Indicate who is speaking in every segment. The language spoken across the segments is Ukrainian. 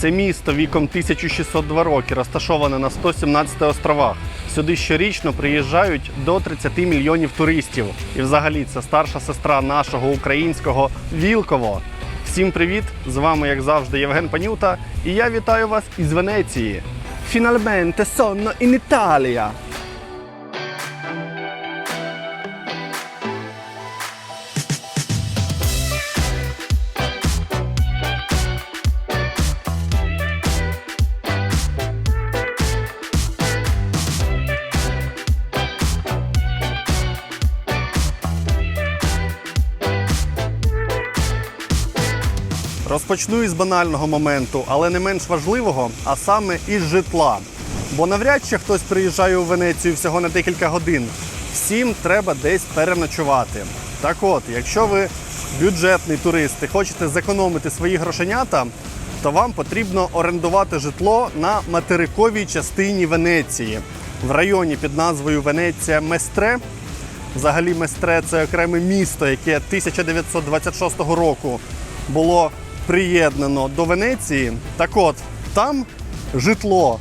Speaker 1: Це місто віком 1602 роки, розташоване на 117 островах. Сюди щорічно приїжджають до 30 мільйонів туристів. І взагалі це старша сестра нашого українського Вілково. Всім привіт! З вами, як завжди, Євген Панюта, і я вітаю вас із Венеції. Фінальменте сонно in Italia! Розпочну із банального моменту, але не менш важливого, а саме із житла. Бо навряд чи хтось приїжджає у Венецію всього на декілька годин. Всім треба десь переночувати. Так от, якщо ви бюджетний турист і хочете зекономити свої грошенята, то вам потрібно орендувати житло на материковій частині Венеції в районі під назвою Венеція Местре. Взагалі, Местре це окреме місто, яке 1926 року було приєднано до Венеції. Так от, там житло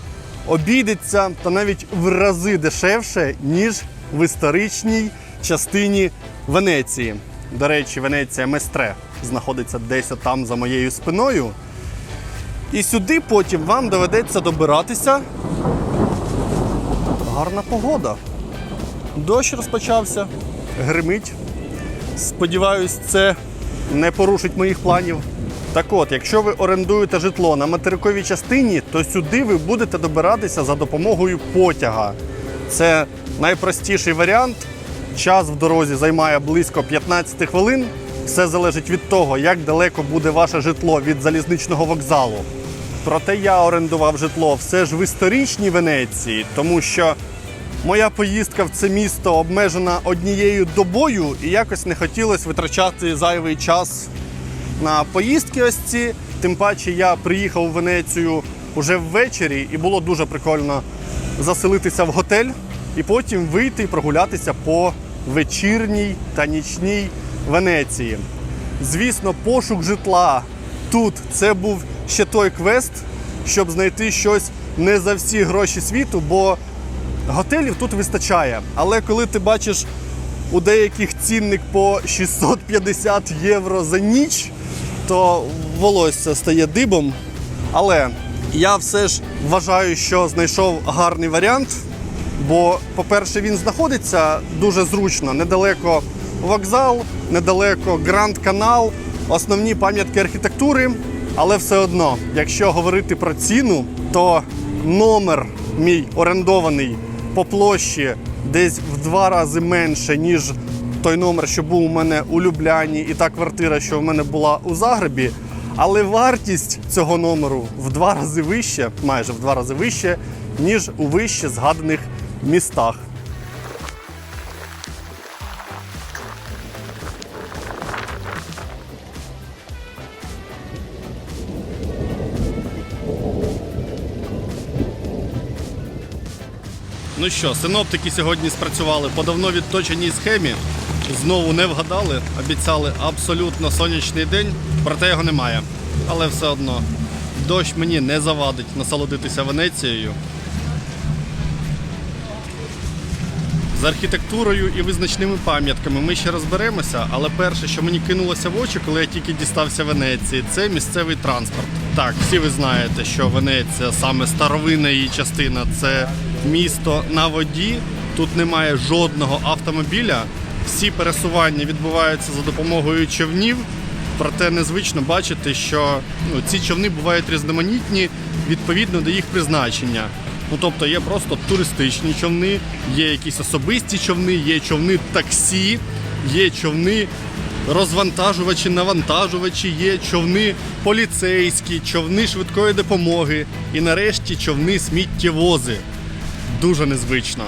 Speaker 1: обійдеться та навіть в рази дешевше, ніж в історичній частині Венеції. До речі, Венеція Местре знаходиться десь там за моєю спиною. І сюди потім вам доведеться добиратися. Гарна погода. Дощ розпочався, гримить. Сподіваюсь, це не порушить моїх планів. Так от, якщо ви орендуєте житло на материковій частині, то сюди ви будете добиратися за допомогою потяга. Це найпростіший варіант. Час в дорозі займає близько 15 хвилин. Все залежить від того, як далеко буде ваше житло від залізничного вокзалу. Проте я орендував житло все ж в історичній Венеції, тому що моя поїздка в це місто обмежена однією добою, і якось не хотілося витрачати зайвий час на поїздки ось ці. Тим паче я приїхав у Венецію уже ввечері, і було дуже прикольно заселитися в готель і потім вийти і прогулятися по вечірній та нічній Венеції. Звісно, пошук житла тут це був ще той квест, щоб знайти щось не за всі гроші світу, бо готелів тут вистачає. Але коли ти бачиш у деяких цінник по 650 євро за ніч, то волосся стає дибом. Але я все ж вважаю, що знайшов гарний варіант. Бо, по-перше, він знаходиться дуже зручно, недалеко вокзал, недалеко Гранд Канал, основні пам'ятки архітектури. Але все одно, якщо говорити про ціну, то номер мій орендований по площі десь в два рази менше, ніж той номер, що був у мене у Любляні, і та квартира, що в мене була у Загребі. Але вартість цього номеру в два рази вище, майже в два рази вище, ніж у вище згаданих містах. Ну що, синоптики сьогодні спрацювали по давно відточеній схемі. Знову не вгадали, обіцяли абсолютно сонячний день, проте його немає. Але все одно дощ мені не завадить насолодитися Венецією. З архітектурою і визначними пам'ятками ми ще розберемося, але перше, що мені кинулося в очі, коли я тільки дістався Венеції, це місцевий транспорт. Так, всі ви знаєте, що Венеція, саме старовинна її частина, це місто на воді. Тут немає жодного автомобіля. Всі пересування відбуваються за допомогою човнів. Проте незвично бачити, що ну, ці човни бувають різноманітні відповідно до їх призначення. Ну тобто є просто туристичні човни, є якісь особисті човни, є човни таксі, є човни розвантажувачі, навантажувачі, є човни поліцейські, човни швидкої допомоги і нарешті човни сміттєвози. Дуже незвично.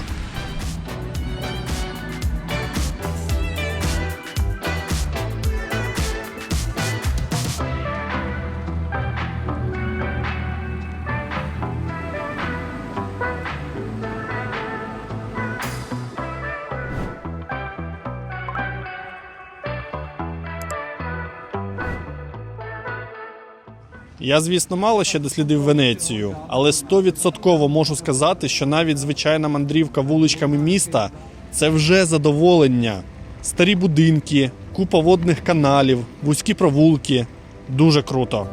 Speaker 1: Я, звісно, мало ще дослідив Венецію, але стовідсотково можу сказати, що навіть звичайна мандрівка вуличками міста це вже задоволення. Старі будинки, купа водних каналів, вузькі провулки. Дуже круто.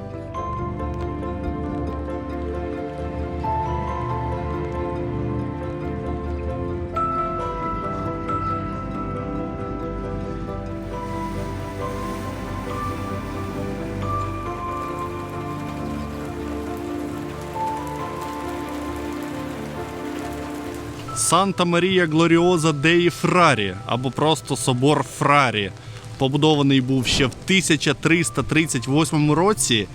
Speaker 1: Санта Марія Глоріоза Деї Фрарі або просто собор Фрарі. Побудований був ще в 1338 році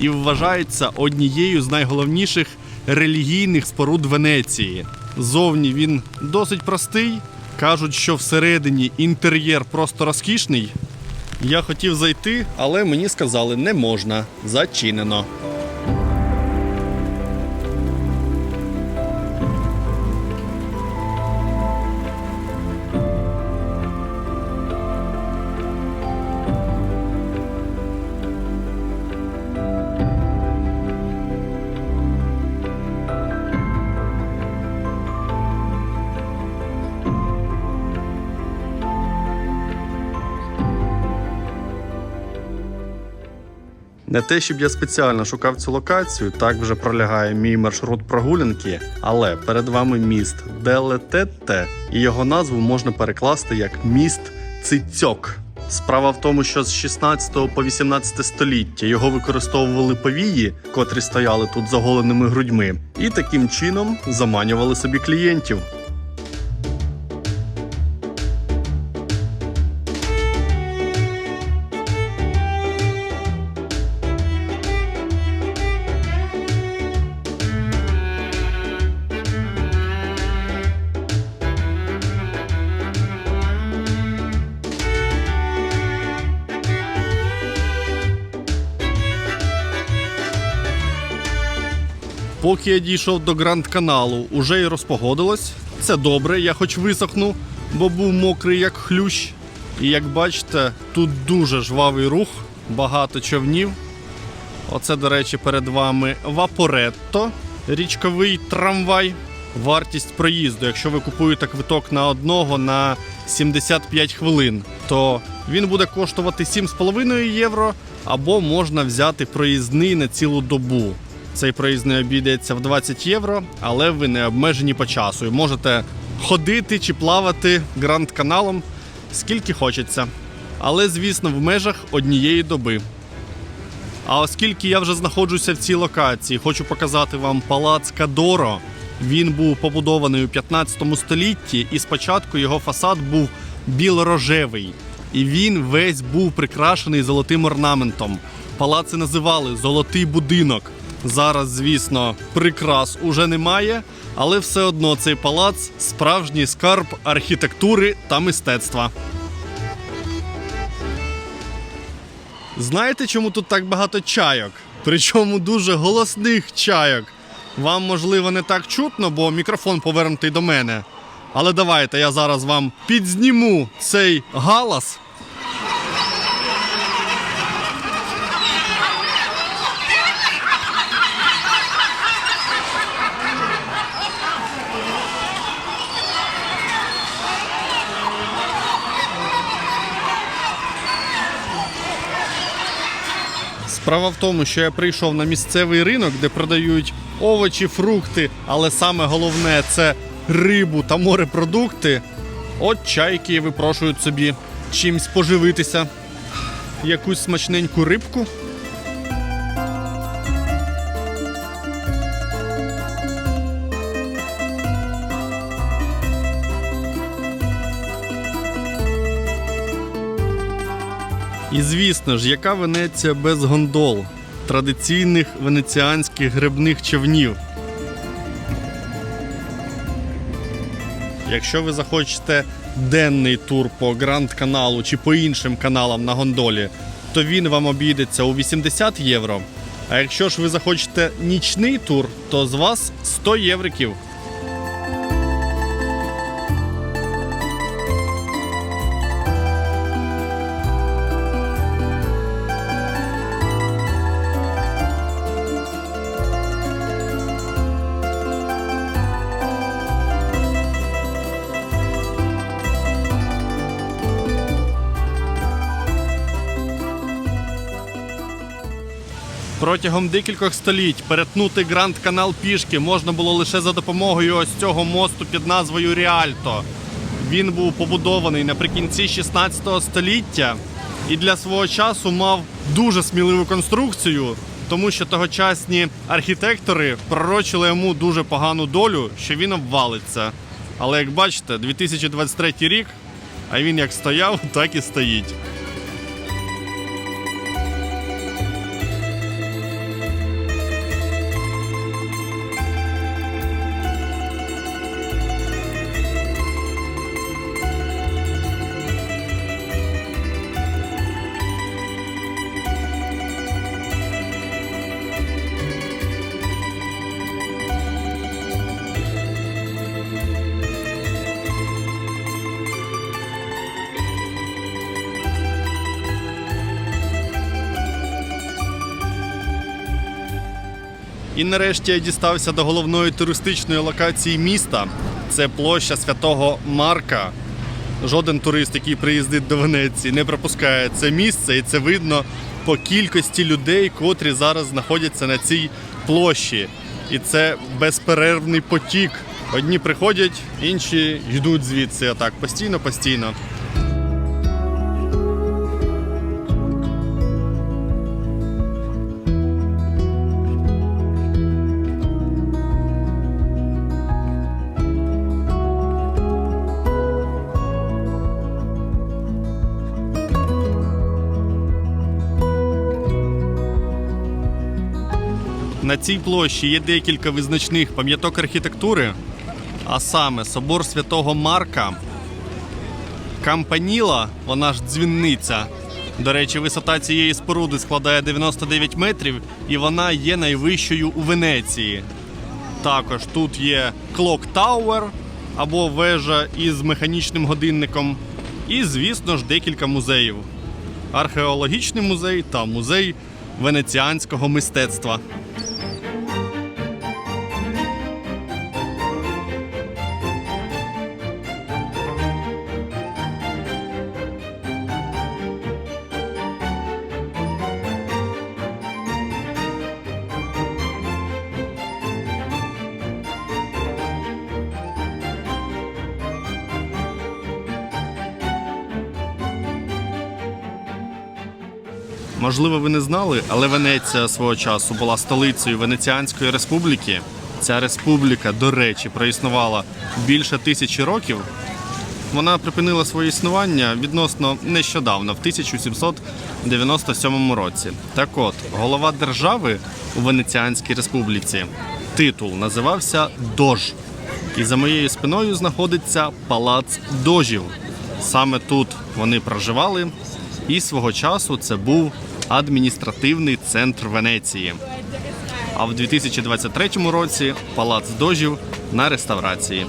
Speaker 1: і вважається однією з найголовніших релігійних споруд Венеції. Зовні він досить простий. Кажуть, що всередині інтер'єр просто розкішний. Я хотів зайти, але мені сказали, не можна, зачинено. Не те, щоб я спеціально шукав цю локацію, так вже пролягає мій маршрут прогулянки, але перед вами міст Делететте, і його назву можна перекласти як міст Цицьок. Справа в тому, що з 16 по 18 століття його використовували повії, котрі стояли тут з оголеними грудьми, і таким чином заманювали собі клієнтів. Поки я дійшов до Гранд каналу, уже й розпогодилось. Це добре, я хоч висохну, бо був мокрий як хлющ. І як бачите, тут дуже жвавий рух, багато човнів. Оце, до речі, перед вами Вапоретто, річковий трамвай. Вартість проїзду, якщо ви купуєте квиток на одного на 75 хвилин, то він буде коштувати 7,5 євро, або можна взяти проїзний на цілу добу. Цей проїзний обійдеться в 20 євро, але ви не обмежені по часу. І можете ходити чи плавати гранд каналом скільки хочеться. Але, звісно, в межах однієї доби. А оскільки я вже знаходжуся в цій локації, хочу показати вам палац Кадоро. Він був побудований у 15 столітті, і спочатку його фасад був білорожевий. І він весь був прикрашений золотим орнаментом. Палаци називали Золотий будинок. Зараз, звісно, прикрас уже немає, але все одно цей палац справжній скарб архітектури та мистецтва. Знаєте, чому тут так багато чайок? Причому дуже голосних чайок. Вам, можливо, не так чутно, бо мікрофон повернутий до мене. Але давайте я зараз вам підзніму цей галас. Справа в тому, що я прийшов на місцевий ринок, де продають овочі, фрукти, але саме головне це рибу та морепродукти. От чайки випрошують собі чимсь поживитися. Якусь смачненьку рибку. І звісно ж, яка Венеція без гондол, традиційних венеціанських грибних човнів. Якщо ви захочете денний тур по Гранд каналу чи по іншим каналам на гондолі, то він вам обійдеться у 80 євро. А якщо ж ви захочете нічний тур, то з вас 100 євриків. Протягом декількох століть перетнути Гранд Канал пішки можна було лише за допомогою ось цього мосту під назвою Ріальто. Він був побудований наприкінці 16 століття і для свого часу мав дуже сміливу конструкцію, тому що тогочасні архітектори пророчили йому дуже погану долю, що він обвалиться. Але як бачите, 2023 рік, а він як стояв, так і стоїть. І нарешті я дістався до головної туристичної локації міста. Це площа Святого Марка. Жоден турист, який приїздить до Венеції, не пропускає це місце, і це видно по кількості людей, котрі зараз знаходяться на цій площі. І це безперервний потік. Одні приходять, інші йдуть звідси. Отак постійно, постійно. На цій площі є декілька визначних пам'яток архітектури, а саме собор святого Марка, Кампаніла, вона ж дзвінниця. До речі, висота цієї споруди складає 99 метрів, і вона є найвищою у Венеції. Також тут є Clock Tower або вежа із механічним годинником. І, звісно ж, декілька музеїв: археологічний музей та музей венеціанського мистецтва. Можливо, ви не знали, але Венеція свого часу була столицею Венеціанської республіки. Ця республіка, до речі, проіснувала більше тисячі років. Вона припинила своє існування відносно нещодавно, в 1797 році. Так от, голова держави у Венеціанській республіці титул називався Дож. І за моєю спиною знаходиться палац дожів. Саме тут вони проживали, і свого часу це був адміністративний центр Венеції. А в 2023 році палац дожів на реставрації.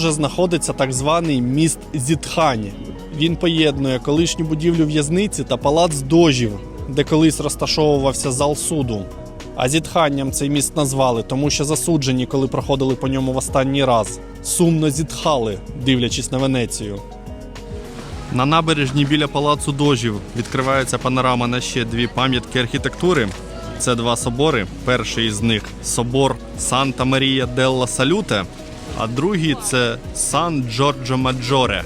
Speaker 1: Тут же знаходиться так званий міст Зітхані. Він поєднує колишню будівлю в'язниці та палац дожів, де колись розташовувався зал суду. А зітханням цей міст назвали, тому що засуджені, коли проходили по ньому в останній раз, сумно зітхали, дивлячись на Венецію. На набережні біля палацу дожів відкривається панорама на ще дві пам'ятки архітектури. Це два собори. Перший із них собор Санта Марія делла Салюте, а другий це Сан Джорджо Маджоре.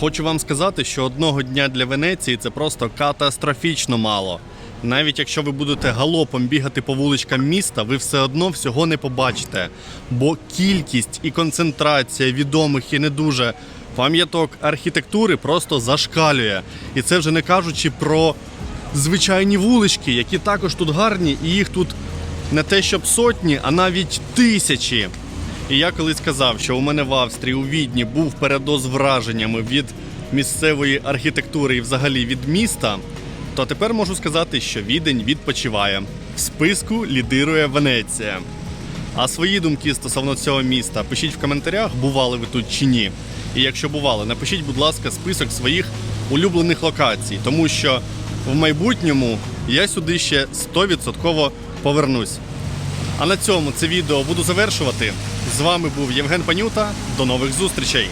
Speaker 1: Хочу вам сказати, що одного дня для Венеції це просто катастрофічно мало. Навіть якщо ви будете галопом бігати по вуличкам міста, ви все одно всього не побачите. Бо кількість і концентрація відомих і не дуже пам'яток архітектури просто зашкалює. І це вже не кажучи про звичайні вулички, які також тут гарні, і їх тут не те щоб сотні, а навіть тисячі. І я колись казав, що у мене в Австрії у Відні був передоз враженнями від місцевої архітектури і взагалі від міста, то тепер можу сказати, що відень відпочиває. В списку лідирує Венеція. А свої думки стосовно цього міста пишіть в коментарях, бували ви тут чи ні. І якщо бували, напишіть, будь ласка, список своїх улюблених локацій, тому що в майбутньому я сюди ще 100% повернусь. А на цьому це відео буду завершувати. З вами був Євген Панюта. До нових зустрічей!